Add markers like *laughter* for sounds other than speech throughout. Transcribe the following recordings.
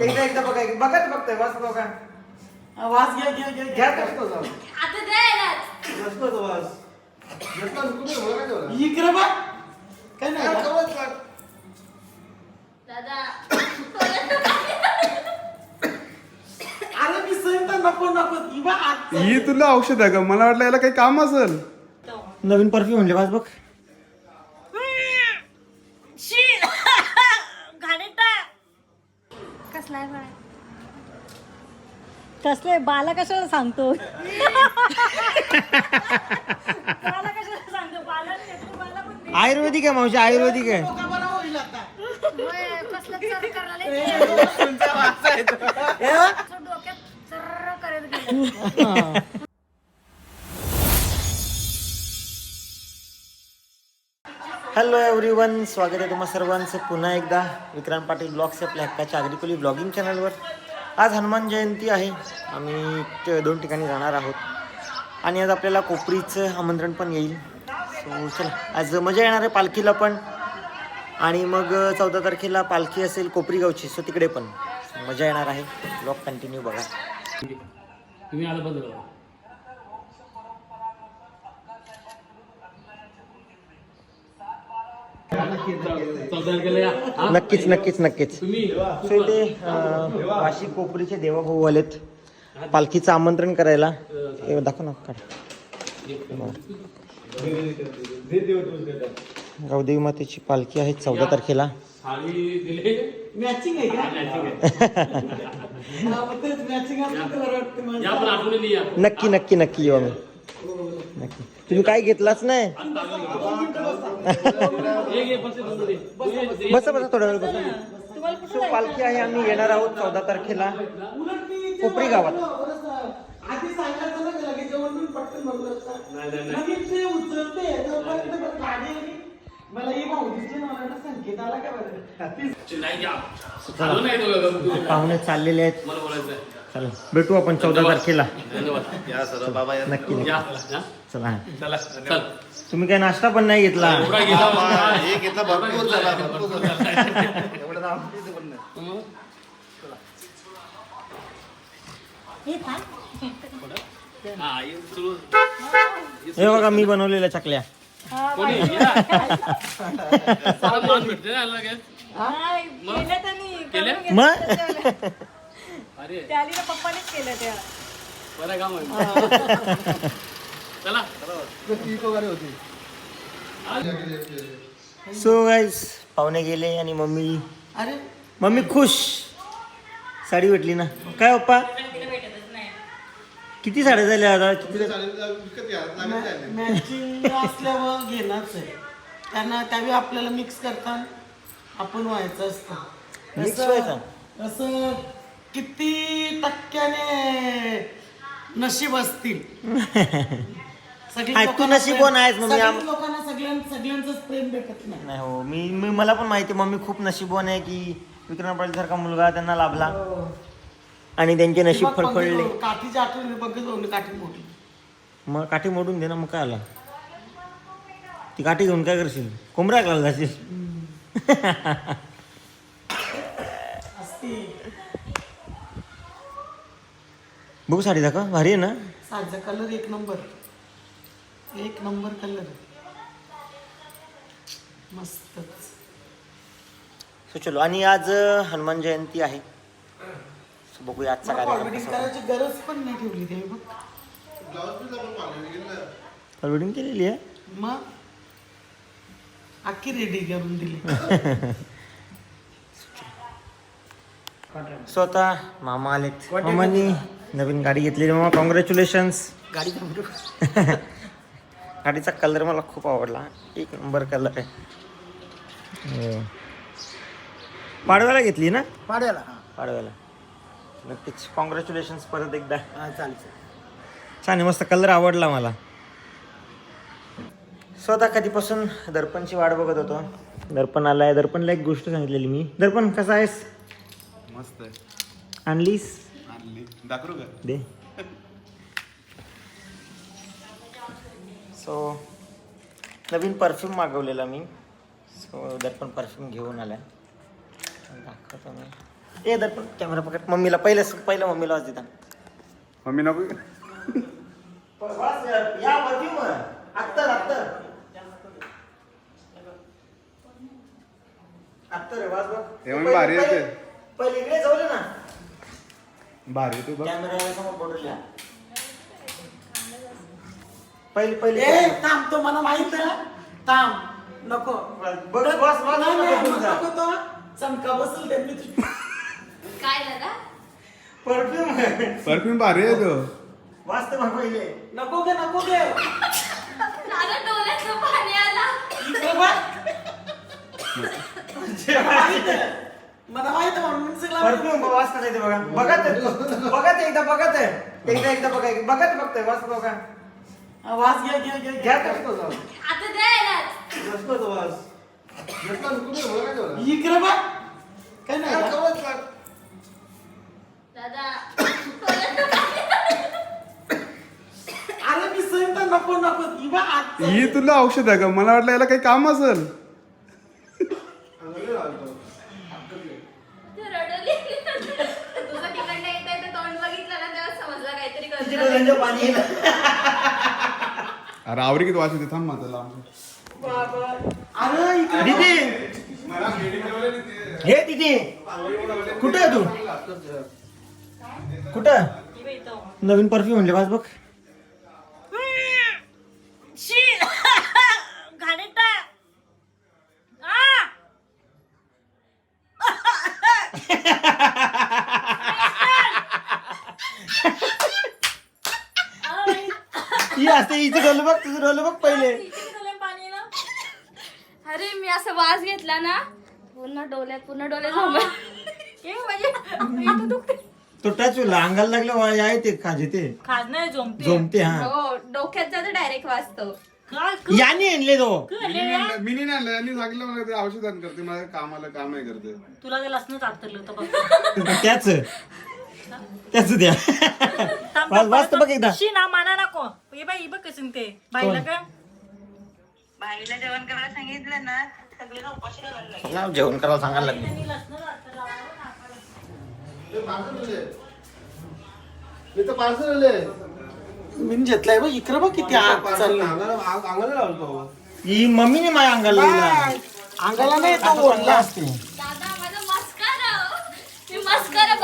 एकदा एकदा बघा बघा ते बघताय वास बघा. हा, वास घ्या घ्या घ्या घ्या कसतो जाऊ. आता द्यायलाच तो वास? इकडे बघ. काय नाही काय का? कवच लाग. दादा. अरे मी सांगतो नको नको. ही. ही तुला औषध आहे का? मला वाटलं याला काही काम असेल. नवीन परफ्यूम म्हणले वास बघ. कसला आहे बाळा? कसले? बाला कशाला सांगतो? *laughs* बाला कशाला सांगतो? बाला नाही येत, तू बाला पण दे. आयुर्वेदिक आहे मावशी आयुर्वेदिक आहे. डोका बरा होईल आता होय, कसलं चर करायला असं डोक्यात चर्र करत गेलं. हॅलो एव्हरीवन स्वागत आहे तुम्हा सर्वांचं पुन्हा एकदा विक्रांत पाटील ब्लॉग्स आपल्या हक्काच्या आग्रिकोली ब्लॉगिंग चॅनलवर. आज हनुमान जयंती आहे. आम्ही त- दोन ठिकाणी जाणार आहोत. आणि आज आपल्याला कोपरीचं आमंत्रण पण येईल. सो चला. आज मजा येणार आहे पालखीला पण. आणि मग चौदा तारखेला पालखी असेल कोपरी गावची सो तिकडे पण. मजा येणार आहे. ब्लॉग कंटिन्यू बघा. तुम्ही आलं बदल चौदा तारखेला या हा? नक्कीच नक्कीच नक्कीच. तुम्ही सो इथे अं, वाशी कोपरीचे देवाभाऊ आलेत. पालखीचं आमंत्रण करायला. हे दाखव ना काढ. गावदेवी मातेची पालखी आहे चौदा तारखेला. हा, नक्की नक्की नक्की येऊ आम्ही. नक्की तुम्ही काय घेतलाच नाही? बस *laughs* बसा बसा थोडा वेळ बसा. सो पालखी आहे आम्ही येणार आहोत चौदा तारखेला कोपरी गावात. पाहुणे चाललेले आहेत. चला भेटू आपण चौदा तारखेला. धन्यवाद. या सर्व बाबा या. नक्की नक्की. या या. चला. चला चल. तुम्ही काय नाश्ता पण नाही घेतला? एवढा गेला बाबा, हे. घेतलं भरपूर झाला भरपूर झाला. *laughs* एवढं नाव किती *laughs* पण नाही. हे थांब. हा, ये सुरू. हे बघा मी बनवलेल्या चकल्या. कोणी? या. सारा मान भेटते ना लगेच. हाय, केलं त्यांनी केलं? करून घेतलं. मग. *laughs* अरे. त्या आलीला पप्पानेच केलं त्या बरं काम आहे चला ती पगारी होती सो गाईज पाहुणे गेले आणि मम्मी अरे. मम्मी खुश. साडी भेटली ना. काय पप्पा? किती साड्या झाल्या आता? किती. मॅचिंग असल्यावर घेणारच आहे. त्यांना त्यावेळी आपल्याला मिक्स करता आपण व्हायचं असतं. Mix असं- व्हायचं? असं किती टक्क्याने नशीब असतील? सगळी हाय, तू लोकांना नशीबवान प्रेम- आहेस मग मी आम- सगळ्याच लोकांना सगळ्यां सगळ्यांचंच प्रेम भेटत नाही. नाही हो मी मी मला पण माहिती आहे, मम्मी खूप नशीबवान आहे की विक्रम पाटील सारखा मुलगा त्यांना लाभला. आणि त्यांचे नशीब फडफडले. काठीची आठवण काठी मोठी मग काठी मोडून दे ना मग काय आला? ती काठी घेऊन काय करशील? कोंबड्या घालायला जाशील? *laughs* बघू साडी दाखव. भारी आहे ना? साडीचा कलर एक नंबर एक नंबर कलर मस्तच. सो चलो. आणि आज हनुमान जयंती आहे. सो बघूया आजचा कार्यक्रम करायची गरज पण नाही ठेवली ते बघ. केलेली आहे? मग? अख्खी रेडी करून दिली. *laughs* सो आता मामा आलेत. मामानी नवीन गाडी घेतलेली मामा. कॉंग्रॅच्युलेशन्स गाडी *laughs* गाडीचा कलर मला खूप आवडला. एक नंबर कलर आहे. हो. पाडव्याला घेतली ना? पाड्याला पाडव्याला. नक्कीच. कॉंग्रॅच्युलेशन्स परत एकदा. हा चालेल छान मस्त कलर आवडला मला. स्वतः कधीपासून दर्पणची वाट बघत होतो? दर्पण आलाय. दर्पणला एक गोष्ट सांगितलेली मी. दर्पण कसा आहेस? मस्त आहे. आणलीस? दाखवू का? दे. सो नवीन परफ्यूम मागवलेला मी. सो दर्पण परफ्यूम घेऊन आलाय. दाखवतो मी. ए दर्पण कॅमेरा पकड. मम्मीला पहिलं पहिलं मम्मीला वाज देता मम्मी नको. या परफ्यूम अत्तर अत्तर अत्तर आहे वाज बघ. मग भारी. पहिले इकडे जाऊ ना. भारी तू बघ. कॅमेरा समोर बोलूया पहिले पहिले. ए थांब तो मला माहीत आहे. थांब नको. बघ बस बस नाही, नाही, बस नको तो. चमका बसल त्यांनी तुझी. काय दादा? परफ्यूम परफ्यूम भारी आहे तो. वाचते मग पहिले. नको गे नको गे. दादा डोळ्याचं पाणी आला. इकडे बघ. माहीत आहे. मला माहीत आहे म्हणून सगळं परफ्यूम वास कसा येते बघा. बघा ते. बघा ते एकदा बघा ते एकदा एकदा बघा बघा ते बघतोय वास बघा. हा, वास घ्या घ्या घ्या घ्या घ्या. तो आता द्यायलाच जसला तो वास. जसला नको रे, मला काय ठेवला? इकडे बघ. काय नाही का? दादा अरे मी सांगतो नको नको. ही आजचं. ही तुला औषध आहे का? मला वाटलं याला काही काम असेल अंगाला लावतो. ते रडली तुझं तिकडनं येत आहे तोंड बघितलं ना तेव्हा समजलं काहीतरी तुझी करतोय. डोळ्यांचं पाणी येईल. अरे आवरी किती वाच येते थांब माझं बाबा. अरे इकडे दीदी! हे दीदी कुठं आहे तू? कुठं? नवीन परफ्यूम म्हणले वास बघ शी घाणेरडा. आ! आ, बाई. ही असते हिचं डोलं बघ तुझं डोलं बघ पहिले? अरे मी असं वास घेतला ना पूर्ण डोळ्यात पूर्ण इथं दुखते. तो टच होईल अंगाला लागलं वा- आहे ते खाजे ते. खाज नाही झोमते हा. हो डोक्यात जातो डायरेक्ट वाचतो याने आणले तो? मी नाही आणलं यांनी सांगितलं मला ते औषधान करते माझ्या कामाला काम आहे करते. तुला ते होतं बघ. त्याच. त्याच द्या. थांब, वाच थांब, वाच तर बघ एकदा. शी ना माना नको हे बाई बघ कसं ते. बाईला का? बाईला जेवण करायला सांगितलं ना सगळ्यांना उपाशी करायला लागेल. नाव जेवण करायला सांगायला लागले. मी घेतलाय बघ इकडे बघ किती आग चालली. ही मम्मीने माझ्या अंगाला. अंगाला नाही तो ओढला असते दादा माझा मस्कारा हो. मी मस्कारा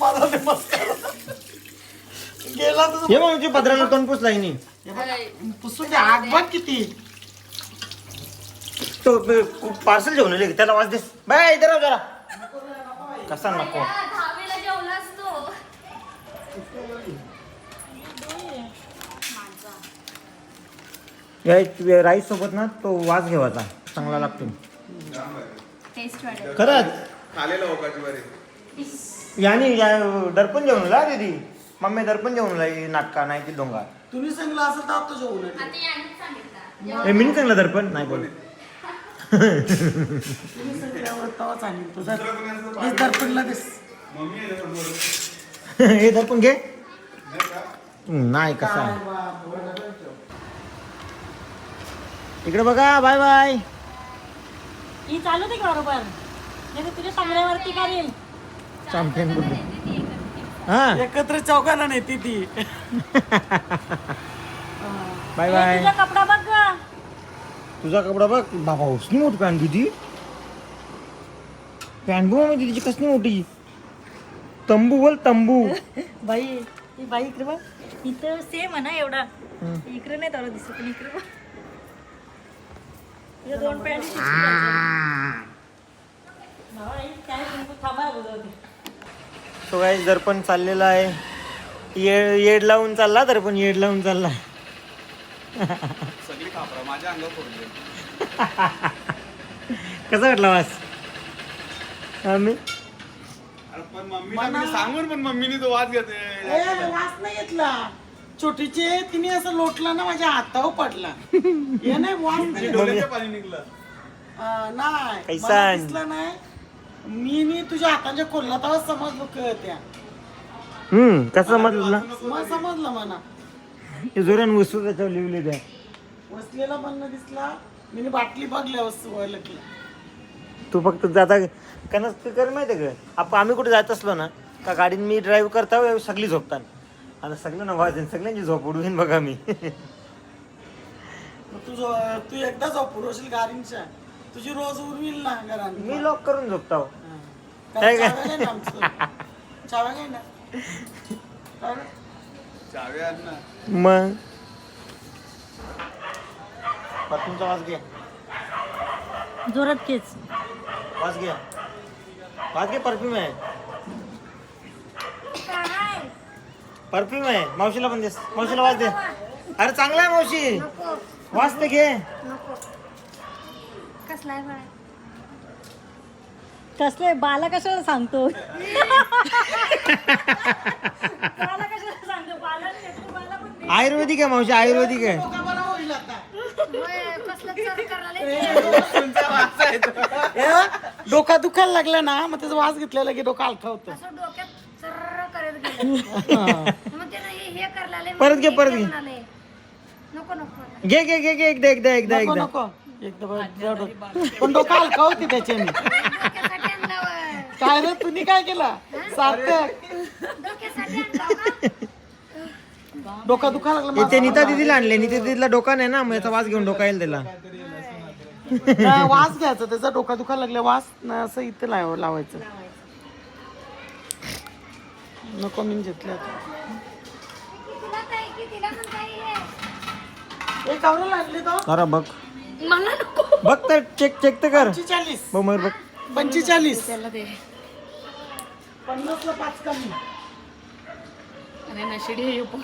मला मस्करा. गेला तुझं हे मग पत्राला तोंड पुसला हिने. पुसून आग बघ किती. तो पार्सल जेवण आले त्याला वाच दे. बाय इधर राव जरा. कसा नको. दहावीला जेवलास तो. या राईस सोबत ना तो वास घेवायचा चांगला लागतो. टेस्ट वाढेल. खरंच? ओकाची बरे याने या दर्पण जेवण ला दीदी मम्मी दर्पण जेवण ला नाटका नाही ती डोंगा. तुम्ही सांगला असं तर तो जेवण आता यांनीच सांगितलं. हे मी चांगलं दर्पण? नाही बोल तुम्ही सगळ्यावर तवाच आणील तो दर हेच दर्पणला दिस. *laughs* हे दर्पण घे. नाही कसा? इकडे बघा बाय बाय. ही चालू दे बरोबर. नाही तर तुझ्या सांगण्यावरती करेल चॅम्पियन बुद्ध हा. एकत्र चौकाला नेती ती. बाय ए, बाय. तुझा कपडा बघ गं. तुझा कपडा बघ. बाबा उसनी मोठी पॅन्ट तुझी पॅन्ट बघ म्हणजे तिची कसली मोठी. तंबू बोल तंबू. बाई ही बाई इकडे बघ. इथं सेम आहे ना एवढा. इकडे नाही तेवढा दिसत पण इकडे बघ. दोन पॅन्ट काय दर्पण चाललेला आहे येड येड लावून चालला दर्पण येड लावून चालला. सगळी खापरा माझ्या अंगावर पडले *laughs* कसा वाटला वास? आम्ही पण मम्मी. सांगून पण मम्मीने तो वाद घेते वास नाही घेतला. छोटीचे तिने असं लोटला ना माझ्या हातावर पडला. हे नाही पाणी निघलं. अं, नाही. कैसा? मला दिसलं नाही. मी नी तुझ्या हातांच्या खोलला तेव्हा समजलो कळत्या. हम्म कसं समजलं? मग समजलं म्हणा. हे जोरान वस्तू त्याच्यावर लिहिली त्या. वसलेला पण न दिसला. मी बाटली बघल्या वस्तू ओळखल्या तू फक्त जाता कारण कर माहिती आहे का? आपण आम्ही कुठे जात असलो ना का गाडीन मी ड्राईव्ह करता वेळी सगळी झोपतात. आता सगळं ना वाजेन सगळ्यांची झोप उडवीन बघा मी. मग तू जो- तू एकदा जाऊ पुरवशील गाडींच्या. तुझी रोज उरविल ना घरात. मी लॉक करून झोपतो काय काय? चाव्या ना काय रे? चावे आण ना. मग? परफ्यूमचा वास घे. जोरात केच वास घे. वास घे परफ्यूम आहे. परफ्यूम आहे. मावशीला पण दे. मावशीला वास दे. अरे चांगला आहे मावशी. वास ते घे. कसलाय फळ कसले बाला कशाला सांगतो? बाला कशाला सांगतो? बाला नाही घेतलं, बाला पण दे. आयुर्वेदिक आहे मावशी आयुर्वेदिक आहे. *laughs* डोका कसलं चर करायला दुखायला लागला ना मग त्याचा वास घेतलेला की डोका हलका होतं. असं डोक्यात चर्र करत गेलं *laughs* मग त्यानं हे हे करायला परत घे, परत घे. नको नको. घे घे घे घे एकदा एकदा एकदा नको एकदा. नको. एकदा बरं, जरा डोकं. पण डोका हलका होती त्याच्याने. *laughs* डोक्यासाठी आणला होय. काय रे तुम्ही काय केला? सार्थक. डोक्यासाठी आणला का डोका दुखायला लागला इथे नीता दिदीला आणले. नीता दिदीला डोका नाही ना मग याचा वास घेऊन डोका येईल त्याला वास घ्यायचा त्याचा डोका दुखायला लागला. वास ना असं इथं लाव लावायचं. नको मी घेतलं आता. तिला काय की तिला पण काही कावराला आणले तो. जरा बघ. मला नको. बघ तर चेक चेक तर कर. पंचेचाळीस. बघ मयूर बघ. पंचेचाळीस. त्याला दे. पन्नासला पाच कमी. अरे नशिडी हे पण.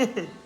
*laughs*